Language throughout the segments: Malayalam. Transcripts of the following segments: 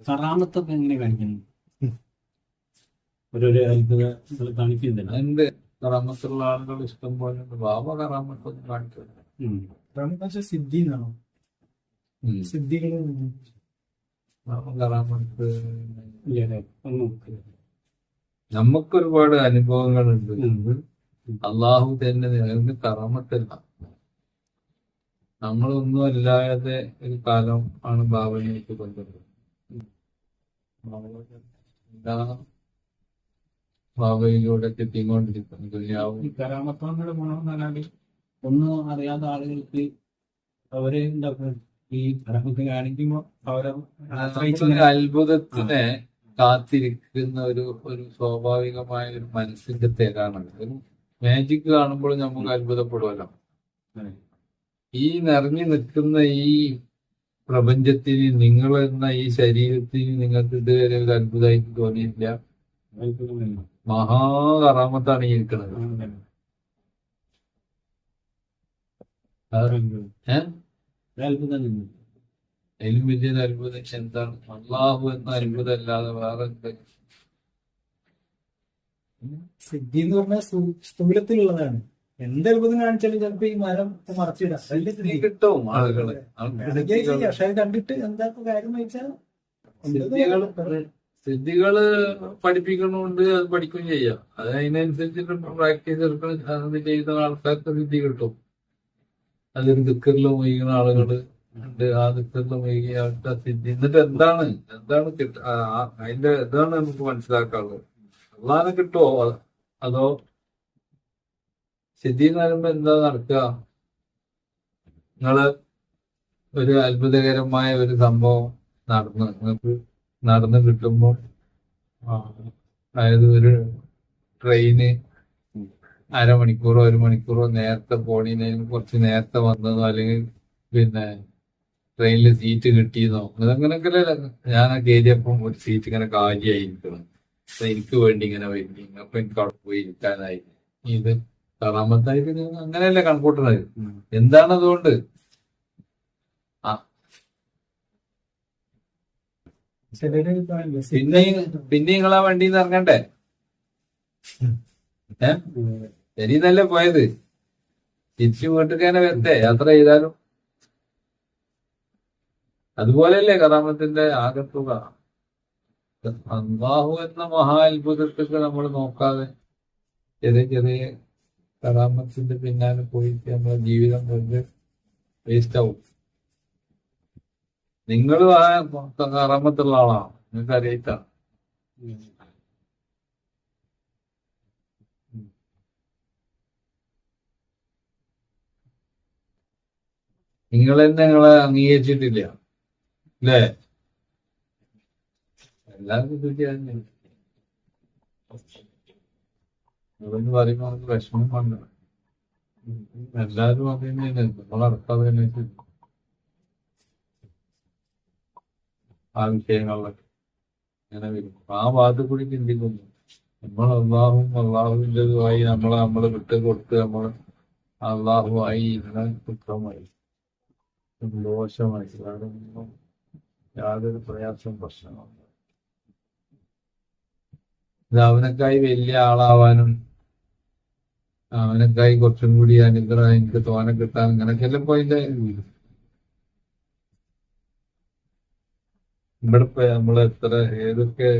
കറാമത്തൊക്കെ എങ്ങനെ കാണിക്കുന്നു? ഓരോരോ അത്ഭുതങ്ങൾ കാണിക്കുന്നുണ്ട് അതിന്റെ കറാമത്തുള്ള ആളുകൾ ഇഷ്ടം പോലെ ഉണ്ട്. ബാബ കറാമത്തൊന്നും. പക്ഷെ സിദ്ധി എന്നാണോ. സിദ്ധികൾ കറാമത്ത് ഇല്ല അല്ലേ? നമുക്ക് ഒരുപാട് അനുഭവങ്ങളുണ്ട്. അള്ളാഹു തന്നെ നിലനിന്ന് കറാമത്തല്ല നമ്മളൊന്നും അല്ലാതെ ഒരു കാലം ആണ് ബാബനെ ബന്ധപ്പെട്ടത് ബാബയിലൂടെ കിട്ടിക്കൊണ്ടിരിക്കുന്നു ദുനിയാവും. കരാമത്തോടെ ഒന്നും അറിയാത്ത ആളുകൾക്ക് അവർ എന്താ ഈ കരാമത്ത് കാണിക്കുമ്പോ അവരെ അത്ഭുതത്തിനെ കാത്തിരിക്കുന്ന ഒരു ഒരു സ്വാഭാവികമായ ഒരു മനസ്സിന്റെ തേരാണ് ഒരു മാജിക് കാണുമ്പോൾ നമുക്ക് അത്ഭുതപ്പെടുമല്ലോ ഈ നിറഞ്ഞു നിൽക്കുന്ന ഈ പ്രപഞ്ചത്തിന് നിങ്ങൾ എന്ന ഈ ശരീരത്തിന് നിങ്ങൾക്ക് ഇതുവരെ ഒരു അത്ഭുതമായിട്ട് തോന്നിയില്ല. മഹാകറാമത്താണ് ഈ ഇരിക്കുന്നത്. അതിലും വലിയൊരു അത്ഭുതം എന്താണ്? അള്ളാഹു എന്ന അത്ഭുതം അല്ലാതെ വേറെ എന്ത് സിദ്ധി എന്ന് പറഞ്ഞാൽ സ്ഥൂലത്തിലുള്ളതാണ്. എന്ത് അത്ഭുതം കാണിച്ചാലും ചിലപ്പോ ഈ മരം മറച്ചിടാം. അതിന്റെ. കിട്ടും ആളുകൾ. പക്ഷെ അത് കണ്ടിട്ട് എന്താ കാര്യം വെച്ചാൽ സിദ്ധികൾ പഠിപ്പിക്കണോണ്ട് അത് പഠിക്കുകയും ചെയ്യാം. അത് അതിനനുസരിച്ചിട്ട് പ്രാക്ടീസ് എടുക്കണം. അത് ചെയ്യുന്ന ആൾക്കാർക്ക് സിദ്ധി കിട്ടും. അതിൽ ദിക്കറിൽ ഉപയോഗിക്കുന്ന ആളുകൾ ഉണ്ട്. ആ ദിക്കറിൽ ഉപയോഗിക്കുക അവർക്ക് ആ സിദ്ധി. എന്നിട്ട് എന്താണ്? എന്താണ് കിട്ട അതിന്റെ ഇതാണ് നമുക്ക് മനസ്സിലാക്കാനുള്ളത്. അതാണ് കിട്ടുമോ അതോ സിദ്ധി എന്ന് പറയുമ്പോ എന്താ നടക്കുക? നിങ്ങൾ ഒരു അത്ഭുതകരമായ ഒരു സംഭവം നടന്നു. നിങ്ങൾക്ക് നടന്നു കിട്ടുമ്പോൾ അതായത് ഒരു ട്രെയിന് അരമണിക്കൂറോ ഒരു മണിക്കൂറോ നേരത്തെ പോണീനും കുറച്ച് നേരത്തെ വന്നതോ അല്ലെങ്കിൽ പിന്നെ ട്രെയിനിൽ സീറ്റ് കിട്ടിയെന്നോ അങ്ങനെയൊക്കെ ഞാൻ കയറിയപ്പം ഒരു സീറ്റ് ഇങ്ങനെ കാലിയായിരിക്കണം എനിക്ക് വേണ്ടി ഇങ്ങനെ വരുന്നു അപ്പൊ എനിക്ക് അവിടെ പോയി ഇരിക്കാനായി. ഇത് കറാമത്തായിട്ട് പിന്നെ അങ്ങനെയല്ലേ കണക്കൂട്ടണത്. എന്താണ് അതുകൊണ്ട് പിന്നെ പിന്നെ നിങ്ങളാ വണ്ടിയിൽ നിന്ന് ഇറങ്ങണ്ടേ? ഏ? നല്ല പോയത്? തിരിച്ചു വീട്ടിൽ വരട്ടെ യാത്ര ചെയ്താലും. അതുപോലെയല്ലേ കറാമത്തിന്റെ ആകത്തുക. അള്ളാഹു എന്ന മഹാ നമ്മൾ നോക്കാതെ ചെറിയ ചെറിയ കറാമത്തിന്റെ പിന്നാലെ പോയിട്ട് നമ്മുടെ ജീവിതം കൊണ്ട് വേസ്റ്റ് ആവും. നിങ്ങൾ കറാമത്തുള്ള ആളാണ്? നിങ്ങൾക്ക് അറിയിട്ടാ നിങ്ങൾ തന്നെ നിങ്ങളെ അംഗീകരിച്ചിട്ടില്ല. അല്ലേ? എല്ലാവർക്കും ശരിയാണ് നിങ്ങളെന്ന് പറയുമ്പോൾ നമുക്ക് വിഷമം കൊണ്ട് എല്ലാവരും അത് നമ്മളടക്കാതെ തന്നെ. ആ വിഷയങ്ങളിലൊക്കെ ഇങ്ങനെ വരും. ആ ഭാഗത്ത് കൂടി ചിന്തിക്കുന്നു. നമ്മൾ അള്ളാഹും അള്ളാഹുവിന്റെതുമായി നമ്മളെ നമ്മൾ വിട്ട് കൊടുത്ത് നമ്മൾ അള്ളാഹുമായി ഇങ്ങനെ കുറ്റമായി. സന്തോഷമായി. അതൊന്നും യാതൊരു പ്രയാസവും പ്രശ്നമാണ് അവനക്കായി വലിയ ആളാവാനും അവനക്കായി കുറച്ചും കൂടി അനുഗ്രഹം എനിക്ക് തോനെ കിട്ടാൻ ഇങ്ങനെയൊക്കെ ചെല്ലുമ്പോ പോയിന്റെ ഇവിടെ നമ്മൾ എത്ര ഏതൊക്കെ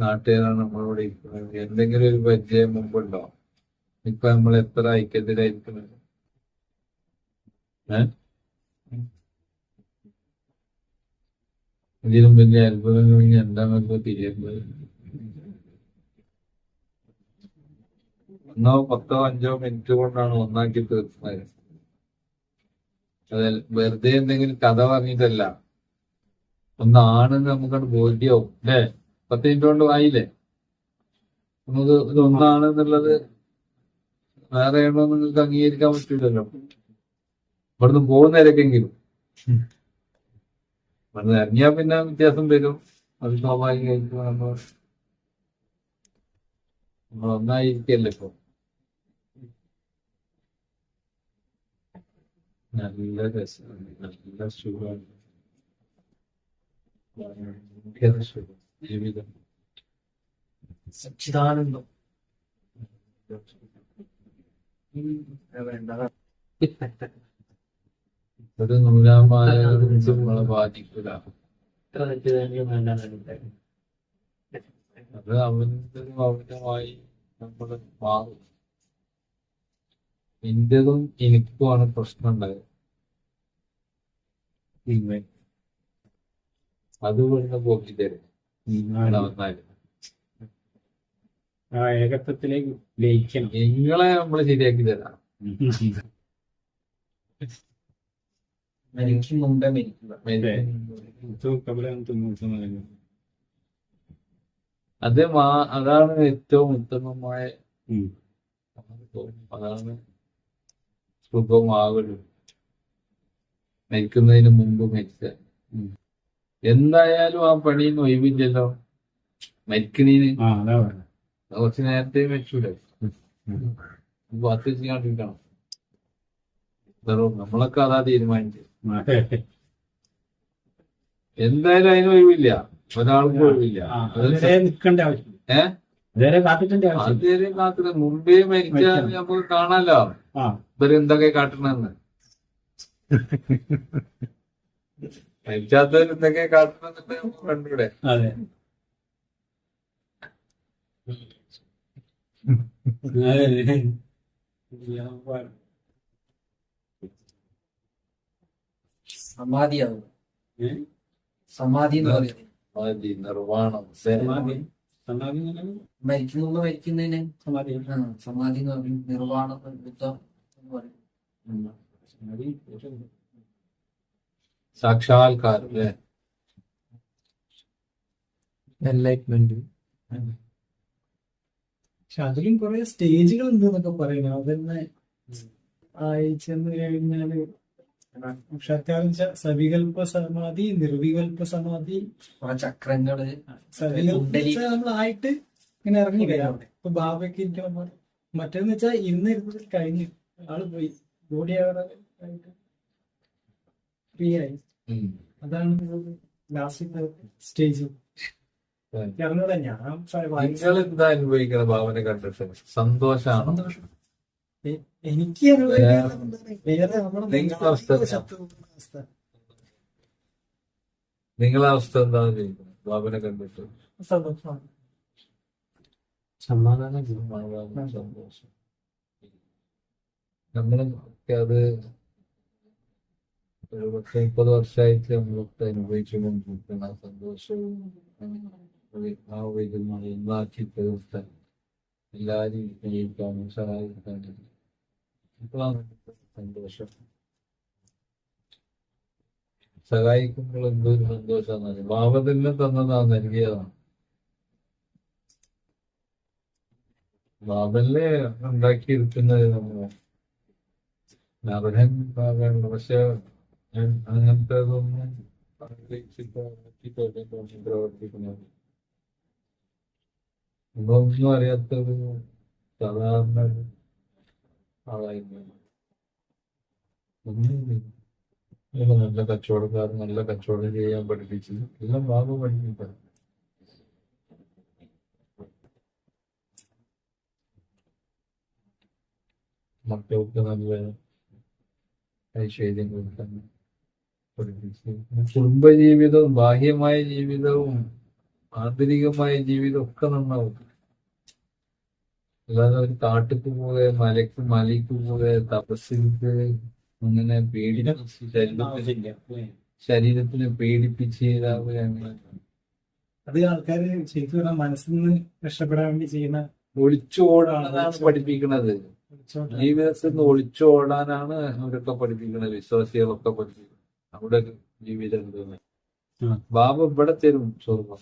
നാട്ടുകാരാണ് നമ്മളിവിടെ ഇരിക്കുന്നത്? എന്തെങ്കിലും ഒരു പരിചയം മുമ്പുണ്ടോ? ഇപ്പൊ നമ്മൾ എത്ര ഐക്യത്തിലായിരിക്കുന്നത് ഏ? ഇതിലും വലിയ അത്ഭുതങ്ങൾ എന്താ എന്താണെന്നൊക്കെ തിരിയുന്നത് ഒന്നോ പത്തോ അഞ്ചോ മിനിറ്റ് കൊണ്ടാണ് ഒന്നാക്കി തീർക്കുന്നത്. അത് വെറുതെ എന്തെങ്കിലും കഥ പറഞ്ഞിട്ടല്ല. ഒന്നാണെന്ന് നമുക്കത് ബോധ്യവും അല്ലേ? പത്ത് മിനിറ്റ് കൊണ്ട് വായില്ലേ നമുക്ക് ഇത് ഒന്നാണെന്നുള്ളത് വേറെ ആണോ നിങ്ങൾക്ക് അംഗീകരിക്കാൻ പറ്റില്ലല്ലോ. ഇവിടുന്ന് പോകുന്നവരൊക്കെങ്കിലും. ഇവിടുന്ന് ഇറങ്ങിയാൽ പിന്നെ വ്യത്യാസം വരും. അത് സ്വാഭാവികമായിരിക്കും നമ്മൾ ഇപ്പൊ? നല്ല രസമാണ് നല്ല സുഖമാണ്. ജീവിതം. സച്ചിദാനന്ദം. ഒരു നൂലാമായ നമ്മളെ ബാധിക്കില്ല. അത് അവന്റെ മൗനമായി നമ്മൾ മാറും. എന്റേതും എനിക്കുമാണ് പ്രശ്നം ഉണ്ടായത് അത് കൊണ്ട് പോക്കി തരും ആ ഏകത്വത്തിലേക്ക് ലയിക്കണം. നിങ്ങളെ നമ്മൾ ശരിയാക്കി തരാം. മരിക്കും മുമ്പേ മരിക്കുക അത് മാ അതാണ് ഏറ്റവും ഉത്തമമായ അതാണ് സുഖമാകലും മരിക്കുന്നതിന് മുമ്പ് മരിച്ച. എന്തായാലും ആ പണിയിൽ ഒഴിവില്ലല്ലോ. മരിക്കണീന്. അതാ കുറച്ച് നേരത്തെ മരിച്ചൂടെ പത്ത് ചെയ്യാണ്ടിരിക്കണം. വെറും നമ്മളൊക്കെ അതാ തീരുമാനിച്ചു എന്തായാലും അതിന് ഒഴിവില്ല. ഒരാൾക്കും ഒഴിവില്ല നിൽക്കേണ്ട ആവശ്യം. കാത്തിട്ടേണ്ട അതുവരെ മുമ്പേ മരിച്ചാൽ നമുക്ക് കാണാലോ? ആ. ഇവർ എന്തൊക്കെ കാട്ടണെന്ന്? മരിച്ചാത്തവർ എന്തൊക്കെ കാട്ടണമെന്നുണ്ട് നമുക്ക് കണ്ടൂടെ. അതെ. സമാധിയാവും? സമാധി എന്ന് പറയുന്നത്. മതി നിർവാണം സമാധി. സമാധി മുമ്പ് മരിക്കുന്നതിന് സമാധി. സമാധി എന്ന് പറയും നിർവാണം ബുദ്ധം എന്ന് പറയും. സാക്ഷാത്കാരം അല്ലേ? എൻലൈറ്റ്മെന്റ് പക്ഷെ അതിലും കുറെ സ്റ്റേജുകൾ ഉണ്ട് എന്നൊക്കെ പറയുന്നു. അതന്നെ അയച്ചെന്ന് കഴിഞ്ഞാൽ പക്ഷെ അത്യാവശ്യം സവികൽപ്പ സമാധി നിർവികൽപ്പ സമാധി. ചക്രങ്ങൾ നമ്മളായിട്ട് ഇങ്ങനെ ഇറങ്ങി കഴിയാം ഇപ്പൊ ബാബയ്ക്ക് ഇരിക്കുമ്പോ മറ്റേന്ന് വെച്ചാൽ ഇന്ന് ഇരുന്നതിൽ കഴിഞ്ഞ് ആൾ പോയി. ബോഡി അവിടെ ഫ്രീ ആയി. അതാണ് ലാസ്റ്റ് സ്റ്റേജ് ഞാൻ അനുഭവിക്കുന്ന ഭാവന കണ്ടിട്ട്? സന്തോഷമാണ് സന്തോഷം. എനിക്ക് വേറെ നമ്മുടെ അവസ്ഥ നിങ്ങളെ അവസ്ഥ എന്താണ് ചെയ്യുന്നത് കണ്ടിട്ട്. സന്തോഷമാണ്. സമാധാനം സമാധാനം, സന്തോഷം. നമ്മളൊക്കെ അത് ഒരു പത്ത് മുപ്പത് വർഷമായിട്ട് നമ്മളൊക്കെ അനുഭവിച്ചുകൊണ്ടിരിക്കുന്ന സന്തോഷവും ആ വരുന്ന ഉണ്ടാക്കി തീർത്ത എല്ലാവരും ജീവിക്കാനും സഹായിക്കാനും സന്തോഷം സഹായിക്കുമ്പോൾ എന്തൊരു സന്തോഷമാണ്. ഭാവതന്നെ തന്നതാണ് നൽകിയതാണ്. ബാബല്ലേ ഉണ്ടാക്കിയിരിക്കുന്നത് നമ്മൾ. അർഹൻ ഭാഗമുണ്ട് പക്ഷെ ഞാൻ അങ്ങനത്തെ ഇതൊന്നും പ്രവർത്തിക്കുന്നത്. ഇതൊന്നും അറിയാത്തൊരു സാധാരണ ആളായിരുന്നു നല്ല കച്ചവടക്കാർ നല്ല കച്ചവടം ചെയ്യാൻ പഠിപ്പിച്ചു. എല്ലാം ബാബു പഠിപ്പിക്കണം മക്കൾക്ക് നല്ല ഐശ്വര്യം കൊടുക്കാൻ പഠിപ്പിച്ചു. കുടുംബ ജീവിതവും ബാഹ്യമായ ജീവിതവും ആന്തരികമായ ജീവിതവും ഒക്കെ നന്നാവും. അല്ലാതെ ഒരു കാട്ടിക്ക് പോവേ മലക്ക് മലയ്ക്ക് പോവേ തപസ്സിക്ക് അങ്ങനെ പേടിപ്പിച്ച് ശരീരത്തിന് ശരീരത്തിനെ പേടിപ്പിച്ച് അങ്ങനെ അത് ആൾക്കാര് ശരിക്കും പറഞ്ഞാൽ മനസ്സിൽ നിന്ന് രക്ഷപ്പെടാൻ വേണ്ടി ചെയ്യുന്ന ഒളിച്ചോടാനാണ് പഠിപ്പിക്കുന്നത്. ഈ ജീവിതത്തിൽ നിന്ന് ഒളിച്ചോടാനാണ് അവരൊക്കെ പഠിപ്പിക്കുന്നത് വിശ്വാസികളൊക്കെ പഠിപ്പിക്കുന്നത്. അവിടെ ജീവിതം ബാബ ഇവിടെ തരും സ്വർഗം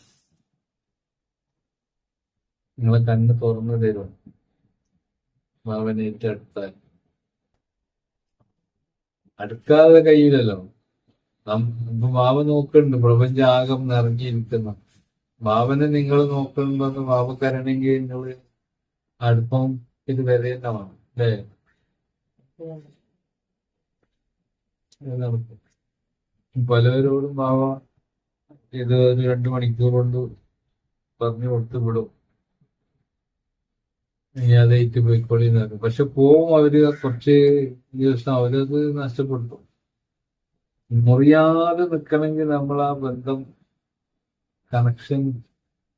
നിങ്ങളെ കണ്ണ് തുറന്നു തരും ബാബനേറ്റ് അടുത്താൽ. അടുക്കാതെ കഴിയില്ലല്ലോ. ഭാവ നോക്കുന്നുണ്ട്. പ്രപഞ്ചം ആകം നിറഞ്ഞിരിക്കുന്ന. ബാബനെ നിങ്ങൾ നോക്കുന്നുണ്ടെന്ന് കരണെങ്കിൽ നിങ്ങൾ അടുപ്പം ഇത് വരേണ്ടതാണ് അല്ലേ? പലവരോടും ബാബ ഇത് ഒരു രണ്ടു മണിക്കൂർ കൊണ്ട് പറഞ്ഞു കൊടുത്തു വിടും ഇനി അതേറ്റ് പോയിക്കോളി എന്ന് പക്ഷെ പോവും അവർ കുറച്ച് ദിവസം. അവരത് നഷ്ടപ്പെട്ടു. മുറിയാതെ നിൽക്കണമെങ്കിൽ നമ്മൾ ആ ബന്ധം കണക്ഷൻ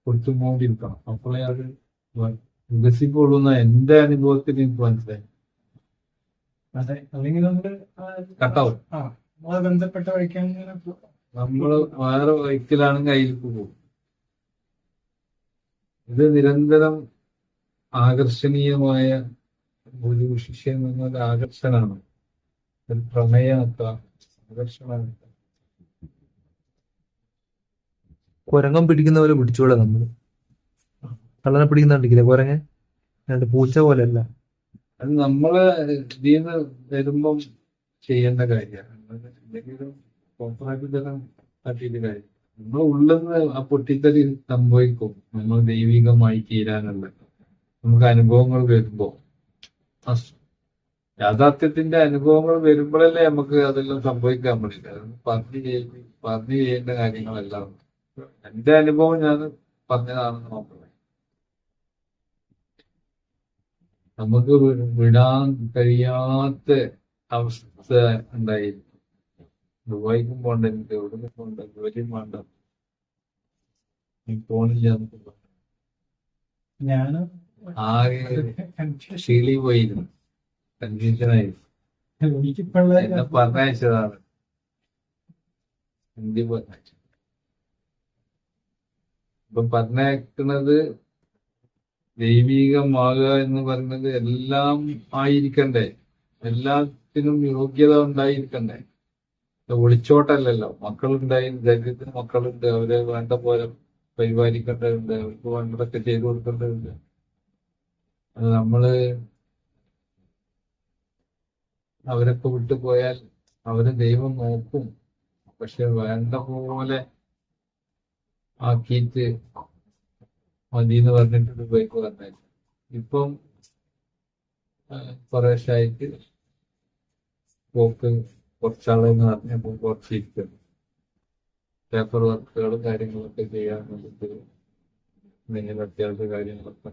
കൊടുത്തുകൊണ്ടിരിക്കണം അപ്പോഴേ അത് വികസിക്കുള്ളൂ എന്ന എന്റെ അനുഭവത്തിൽ എനിക്ക് മനസ്സിലായി അതെ. അല്ലെങ്കിൽ നമ്മൾ കട്ടാവും. ബന്ധപ്പെട്ട വഴിക്കാൻ നമ്മൾ വേറെ വഴിക്കലാണെങ്കിൽ അതിലേക്ക് പോകും ഇത് നിരന്തരം ആകർഷണീയമായ ഒരു ശിഷ്യം എന്നൊരു ആകർഷണമാണ്. ഒരു പ്രമേയമൊക്കെ ആകർഷണമാണ്. കുരങ്ങൻ പിടിക്കുന്ന പോലെ പിടിച്ചോളാം നമ്മൾ കള്ളനെ പിടിക്കുന്നുണ്ടെങ്കിലേ കുരങ്ങൻ? രണ്ട് പൂച്ച പോലെയല്ല. അത് നമ്മൾ ഇതിന്ന് വരുമ്പം ചെയ്യേണ്ട കാര്യമാണ്. എന്തെങ്കിലും തട്ടിയിട്ട് കാര്യം. നമ്മളെ നിന്ന് ആ പൊട്ടിത്തെറി സംഭവിക്കും. നമ്മൾ ദൈവികമായി തീരാനുള്ള നമുക്ക് അനുഭവങ്ങൾ വരുമ്പോ. അസ്- യാഥാർത്ഥ്യത്തിന്റെ അനുഭവങ്ങൾ വരുമ്പോഴല്ലേ നമുക്ക് അതെല്ലാം സംഭവിക്കാൻ പറ്റില്ല പറഞ്ഞു ചെയ്ത് പറഞ്ഞു ചെയ്യേണ്ട കാര്യങ്ങളെല്ലാം. എന്റെ അനുഭവം ഞാൻ പറഞ്ഞതാണെന്ന് നോക്കുന്നത് നമുക്ക് വിടാൻ കഴിയാത്ത അവസ്ഥ ഉണ്ടായിരുന്നു ദുബായിക്കും പോണ്ട എനിക്ക് എവിടെ പോണ്ട ജോലിയും വേണ്ട. നീ പോണില്ല. ഞാൻ ആകെ ക്ഷീളി പോയിരുന്നു കൺഫ്യൂഷനായി പറഞ്ഞയച്ചതാണ്. ഹിന്ദി പറഞ്ഞയച്ചു ഇപ്പൊ പറഞ്ഞയക്കുന്നത് ദൈവികമാകുക എന്ന് പറയുന്നത് എല്ലാം ആയിരിക്കണ്ടേ? എല്ലാത്തിനും യോഗ്യത ഉണ്ടായിരിക്കണ്ടേ? ഒളിച്ചോട്ടല്ലല്ലോ. മക്കളുണ്ടായി ദരിദ്രത്തിന് മക്കളുണ്ട്. അവരെ വേണ്ട പോലെ പരിപാലിക്കേണ്ടതുണ്ട്. അവർക്ക് വേണ്ടതൊക്കെ ചെയ്തു കൊടുക്കേണ്ടതുണ്ട്. നമ്മൾ അവരൊക്കെ വിട്ടുപോയാൽ പോയാൽ അവരെ ദൈവം നോക്കും. പക്ഷെ വേണ്ട പോലെ ആക്കിയിട്ട് മതി എന്ന് പറഞ്ഞിട്ട് ദുബൈക്ക് വന്നേച്ചു. ഇപ്പം കുറേശ്ശായിട്ട് പോക്ക് കുറച്ചാളെന്ന് പറഞ്ഞപ്പോൾ കുറച്ചിരിക്കുന്നു. പേപ്പർ വർക്കുകളും കാര്യങ്ങളൊക്കെ ചെയ്യാൻ വേണ്ടിയിട്ട് എന്തെങ്കിലും അത്യാവശ്യ കാര്യങ്ങളൊക്കെ